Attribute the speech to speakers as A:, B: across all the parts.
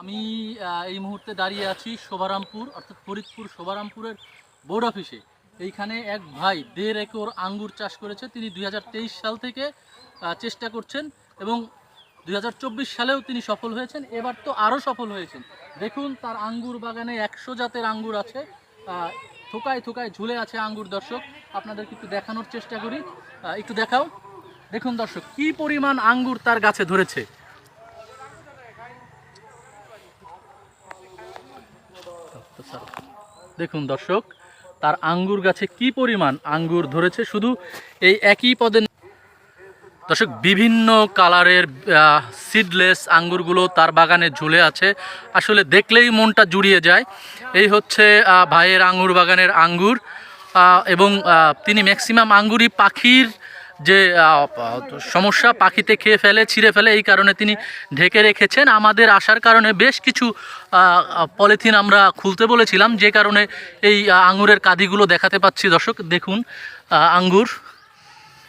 A: আমি এই মুহূর্তে দাঁড়িয়ে আছি শোভারামপুর, অর্থাৎ ফরিদপুর শোভারামপুরের বোর্ড অফিসে। এইখানে এক ভাই দেড় একর আঙ্গুর চাষ করেছে। তিনি দুই হাজার তেইশ সাল থেকে চেষ্টা করছেন এবং দুই হাজার চব্বিশ সালেও তিনি সফল হয়েছেন। এবার তো আরও সফল হয়েছেন। দেখুন, তার আঙ্গুর বাগানে একশো জাতের আঙ্গুর আছে। থোকায় থোকায় ঝুলে আছে আঙ্গুর দর্শক। আপনাদেরকে একটু দেখানোর চেষ্টা করি। একটু দেখাও। দেখুন দর্শক, কি পরিমাণ আঙ্গুর তার গাছে ধরেছে। দেখুন দর্শক, তার আঙ্গুর গাছে কি পরিমাণ আঙ্গুর ধরেছে? শুধু এই একই পদে দর্শক, বিভিন্ন কালারের সিডলেস আঙ্গুরগুলো তার বাগানে ঝুলে আছে। আসলে দেখলেই মনটা জুড়িয়ে যায়। এই হচ্ছে ভাইয়ের আঙ্গুর বাগানের আঙ্গুর। এবং তিনি ম্যাক্সিমাম আঙ্গুরই পাখির যে সমস্যা পাখিতে খেয়ে ফেলে, ছিঁড়ে ফেলে, এই কারণে তিনি ঢেকে রেখেছেন। আমাদের আসার কারণে বেশ কিছু পলিথিন আমরা খুলতে বলেছিলাম, যে কারণে এই আঙুরের কাদিগুলো দেখাতে পাচ্ছি। দর্শক, দেখুন আঙ্গুর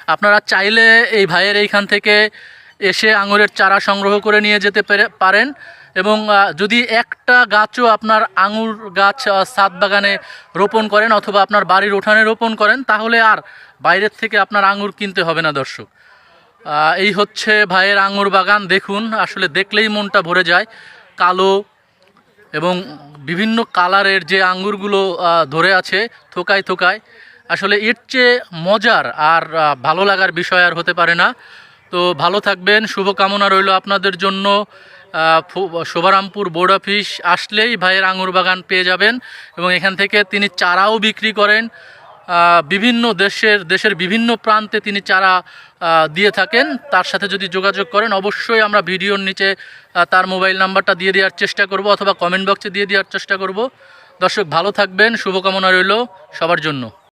A: আপনারা চাইলে এই ভাইয়ের এইখান থেকে এসে আঙুরের চারা সংগ্রহ করে নিয়ে যেতে পেরে- পারেন। এবং যদি একটা গাছও আপনার আঙুর গাছ সাত বাগানে রোপণ করেন অথবা আপনার বাড়ির উঠানে রোপণ করেন তাহলে আর বাইরের থেকে আপনার আঙুর কিনতে হবে না দর্শক। এই হচ্ছে ভাইয়ের আঙুর বাগান দেখুন আসলে দেখলেই মনটা ভরে যায়। কালো এবং বিভিন্ন কালারের যে আঙ্গুরগুলো আহ, ধরে আছে থোকায় থোকায় আসলে এর চেয়ে মজার আর ভালো লাগার বিষয় আর হতে পারে না। তো ভালো থাকবেন, শুভকামনা রইল আপনাদের জন্য। শোভারামপুর বোর্ড অফিস আসলেই ভাইয়ের আঙুর বাগান পেয়ে যাবেন এবং এখান থেকে তিনি চারাও বিক্রি করেন। বিভিন্ন দেশের দেশের বিভিন্ন প্রান্তে তিনি চারা দিয়ে থাকেন। তার সাথে যদি যোগাযোগ করেন, অবশ্যই আমরা ভিডিওর নিচে তার মোবাইল নাম্বারটা দিয়ে দেওয়ার চেষ্টা করব অথবা কমেন্ট বক্সে দিয়ে দেওয়ার চেষ্টা করব। দর্শক, ভালো থাকবেন, শুভকামনা রইল সবার জন্য।